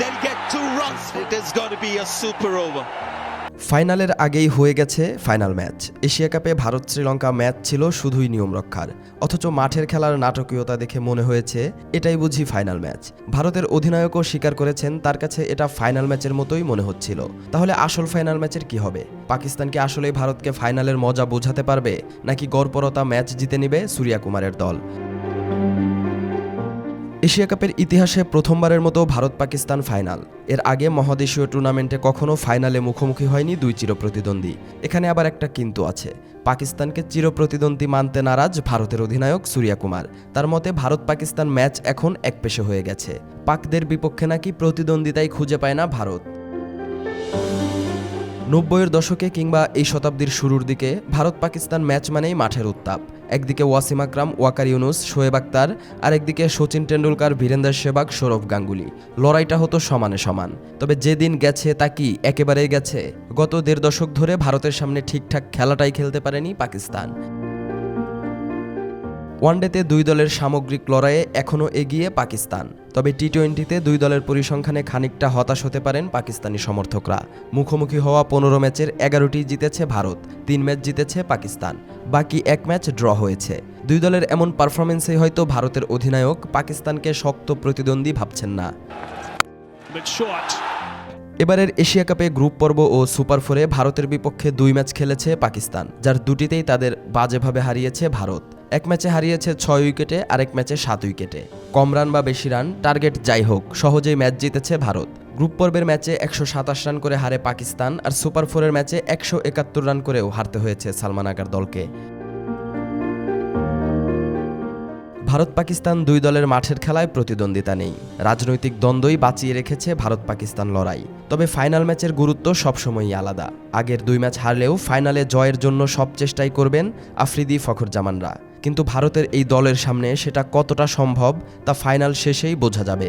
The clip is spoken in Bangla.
They'll get two runs. It is going to be a super over. ফাইনালের আগেই হয়ে গেছে ফাইনাল ম্যাচ। এশিয়া কাপে ভারত শ্রীলঙ্কা ম্যাচ ছিল শুধুই নিয়ম রক্ষার। অথচ মাঠের খেলার নাটকীয়তা দেখে মনে হয়েছে, এটাই বুঝি ফাইনাল ম্যাচ। ভারতের অধিনায়কও স্বীকার করেছেন, তার কাছে এটা ফাইনাল ম্যাচের মতোই মনে হচ্ছিল। তাহলে আসল ফাইনাল ম্যাচের কি হবে? পাকিস্তান কি আসলেই ভারতকে ফাইনালের মজা বোঝাতে পারবে? নাকি গড়পরতা ম্যাচ জিতে নেবে সূর্যা কুমারের দল? এশিয়া কাপের ইতিহাসে প্রথমবারের মতো ভারত পাকিস্তান ফাইনাল। এর আগে মহাদেশীয় টুর্নামেন্টে কখনো ফাইনালে মুখোমুখি হয়নি দুই চিরপ্রতিদ্বন্দ্বী। এখানে আবার একটা কিন্তু আছে। পাকিস্তানকে চিরপ্রতিদ্বন্দ্বী মানতে নারাজ ভারতের অধিনায়ক সূর্যা কুমার। তার মতে ভারত পাকিস্তান ম্যাচ এখন একপেশে হয়ে গেছে। পাকদের বিপক্ষে নাকি প্রতিদ্বন্দ্বিতাই খুঁজে পায় না ভারত। নব্বইয়ের দশকে কিংবা এই শতাব্দীর শুরুর দিকে ভারত পাকিস্তান ম্যাচ মানেই মাঠের উত্তাপ। একদিকে ওয়াসিম আকরাম, ওয়াকার ইউনুস, শোয়েব আক্তার আর একদিকে সচিন টেন্ডুলকার বীরেন্দ্র সেবাগ সৌরভ গাঙ্গুলি। লড়াইটা হতো সমানে সমান। তবে যেদিন গেছে তা কি একেবারেই গেছে? গত দেড় দশক ধরে ভারতের সামনে ঠিকঠাক খেলাটাই খেলতে পারেনি পাকিস্তান। ওয়ানডেতে দুই দলের সামগ্রিক লড়াইয়ে এখনও এগিয়ে পাকিস্তান। তবে টি টোয়েন্টিতে দুই দলের পরিসংখ্যানে খানিকটা হতাশ হতে পারেন পাকিস্তানি সমর্থকরা। মুখোমুখি হওয়া পনেরো ম্যাচের এগারোটি জিতেছে ভারত তিন ম্যাচ জিতেছে পাকিস্তান বাকি এক ম্যাচ ড্র হয়েছে। দুই দলের এমন পারফরমেন্সে হয়তো ভারতের অধিনায়ক পাকিস্তানকে শক্ত প্রতিদ্বন্দ্বী ভাবছেন না. এবারের এশিয়া কাপে গ্রুপ পর্ব ও সুপার ফোরে ভারতের বিপক্ষে দুই ম্যাচ খেলেছে পাকিস্তান যার দুটিতেই তাদের বাজেভাবে হারিয়েছে ভারত। এক ম্যাচে হারিয়েছে ছয় উইকেটে, আরেক ম্যাচে সাত উইকেটে। কম রান বা বেশি রান, টার্গেট যাই হোক, সহজেই ম্যাচ জিতেছে ভারত। গ্রুপ পর্বের ম্যাচে একশো সাতাশ রান করে হারে পাকিস্তান আর সুপার ফোরের ম্যাচে একশো একাত্তর রান করেও হারতে হয়েছে সালমান আগার দলকে। ভারত পাকিস্তান দুই দলের মাঠের খেলায় প্রতিদ্বন্দ্বিতা নেই। রাজনৈতিক দ্বন্দ্বই বাঁচিয়ে রেখেছে ভারত পাকিস্তান লড়াই। তবে ফাইনাল ম্যাচের গুরুত্ব সবসময়ই আলাদা। আগের দুই ম্যাচ হারলেও ফাইনালে জয়ের জন্য সব চেষ্টাই করবেন আফ্রিদি ফখরজামানরা কিন্তু ভারতের এই দলের সামনে সেটা কতটা সম্ভব তা ফাইনাল শেষেই বোঝা যাবে।